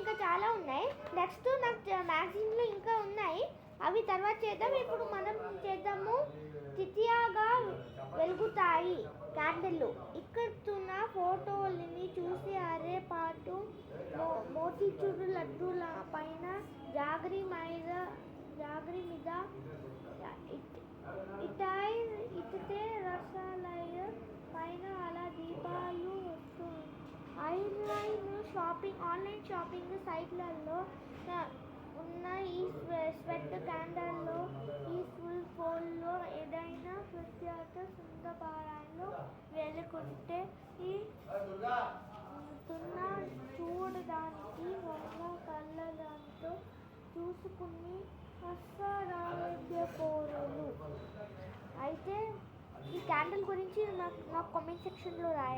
ఇంకా చాలా ఉన్నాయి. నెక్స్ట్ నాకు మ్యాగజైన్లు ఇంకా ఉన్నాయి. అవి తర్వాత చేద్దాం. ఇప్పుడు మనం చేద్దాము. తిథియాగా వెలుగుతాయి క్యాండిల్లు. ఇక్కడున్న ఫోటోలని చూసి అరే పాటు మో- మోతీచూరు లడ్డూల పైన jaggery my shopping online shopping సైట్లలో ఉన్న ఈ స్వె- స్వెట్ క్యాండల్లో ఈ స్కూల్ ఫోన్లో ఏదైనా ప్రత్యేక సందర్భాలలో వెలుకుంటే ఈ తున్న చూడడానికి వల్ల కళ్ళతో చూసుకుని అస్సరారోగ్య కోరలు అయితే ఈ క్యాండిల్ గురించి నాకు నాకు కామెంట్ సెక్షన్లో రాయ